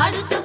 あると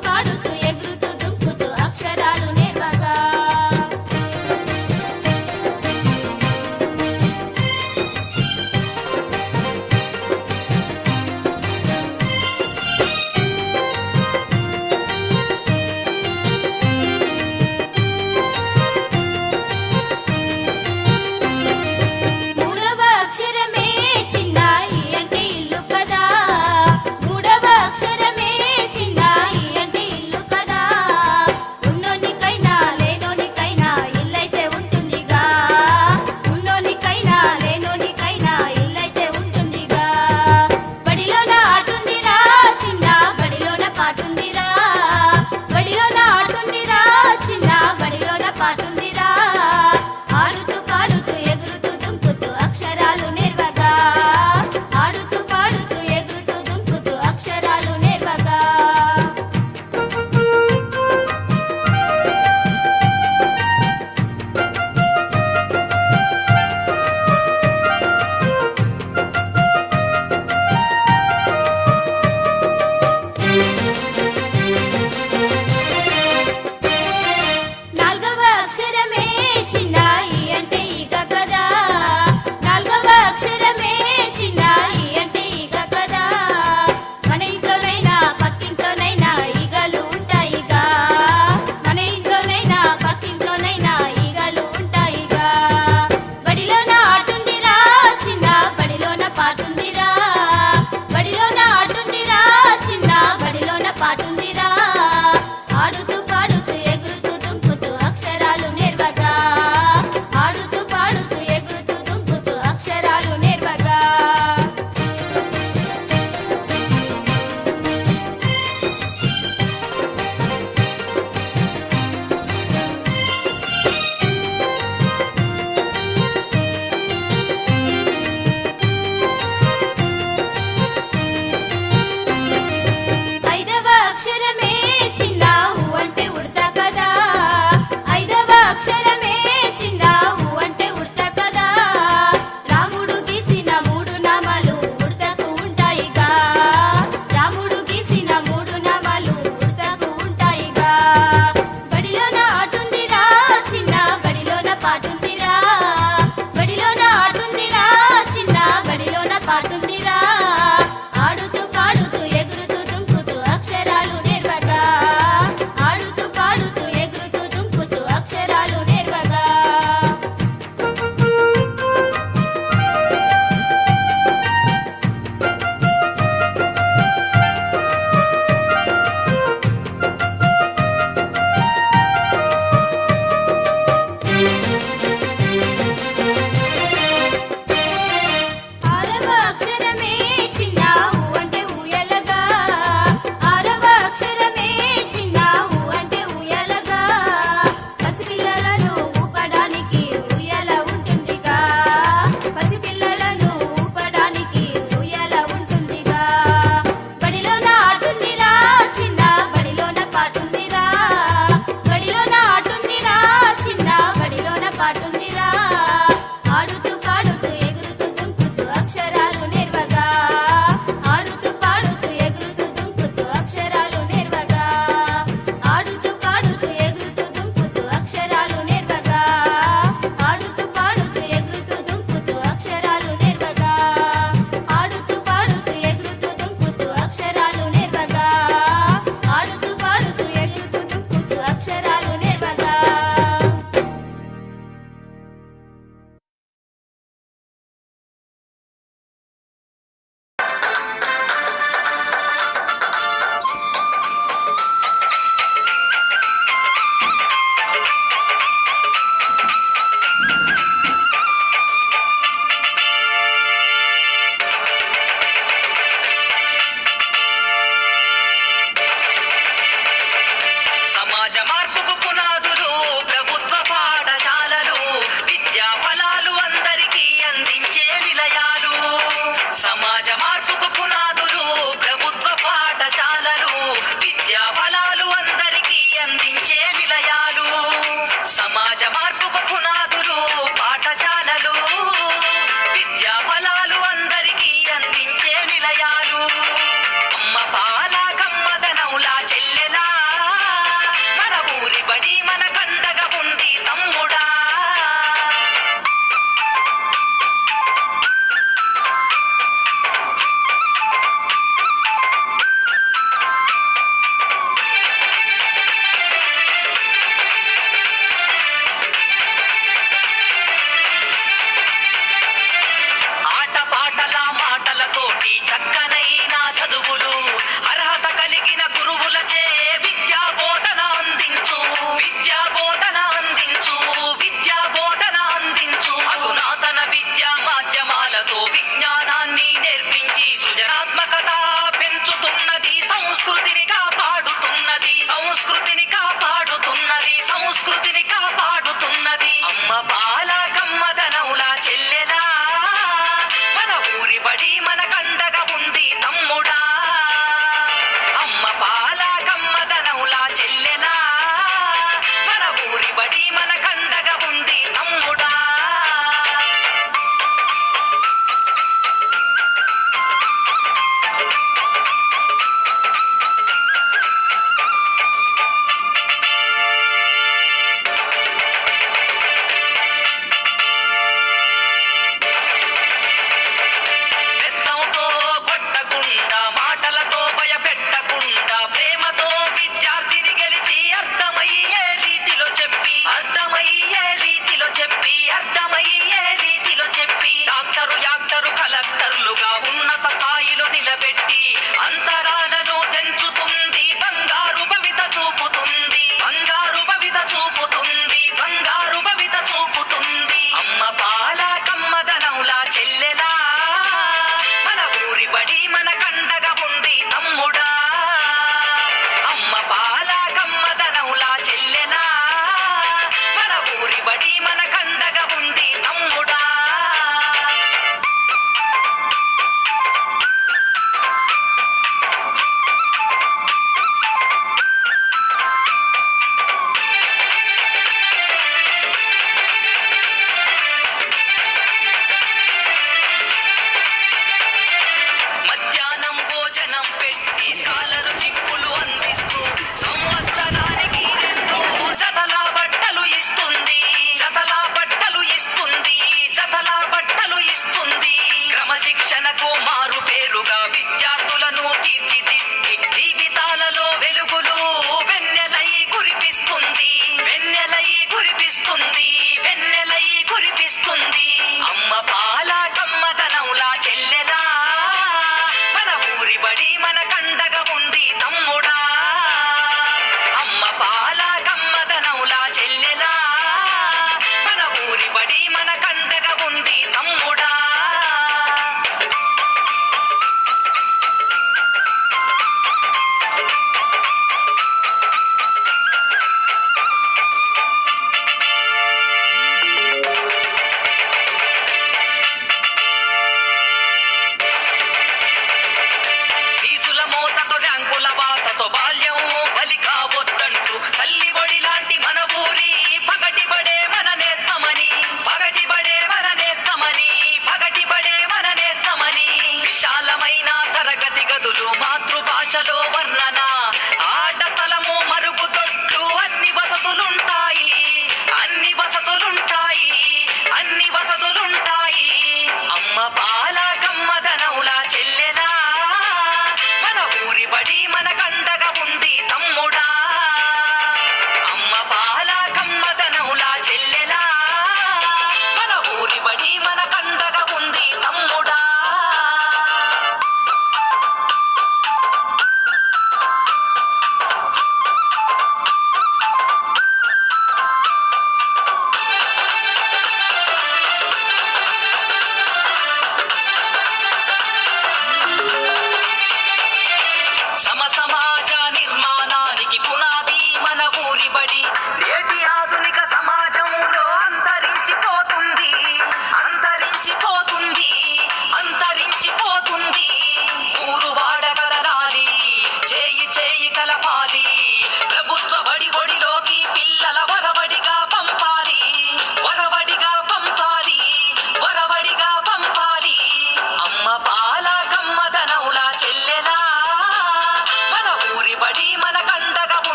Bak, bak, bak, bak,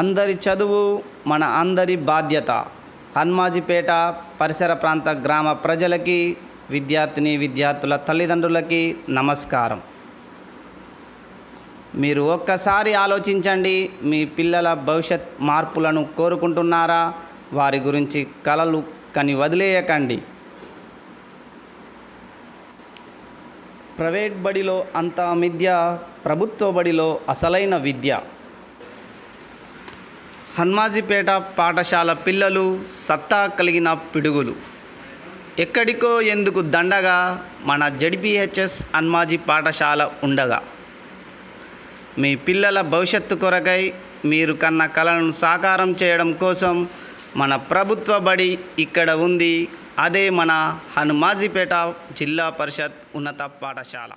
అందరి చదువు మన అందరి బాధ్యత. హన్మాజిపేట పరిసర ప్రాంత గ్రామ ప్రజలకి విద్యార్థిని విద్యార్థుల తల్లిదండ్రులకి నమస్కారం. మీరు ఒక్కసారి ఆలోచించండి మీ పిల్లల భవిష్యత్ మార్పులను కోరుకుంటున్నారా? వారి గురించి కలలు కని వదిలేయకండి. ప్రైవేట్ బడిలో అంత విద్య ప్రభుత్వ బడిలో అసలైన విద్య. హన్మాజీపేట పాఠశాల పిల్లలు సత్తా కలిగిన పిడుగులు. ఎక్కడికో ఎందుకు దండగా మన జడ్పిహెచ్ఎస్ హన్మాజీ పాఠశాల ఉండగా. మీ పిల్లల భవిష్యత్తు కొరకై మీరు కన్న కళలను సాకారం చేయడం కోసం మన ప్రభుత్వ బడి ఇక్కడ ఉంది. అదే మన హనుమాజీపేట జిల్లా పరిషత్ ఉన్నత పాఠశాల.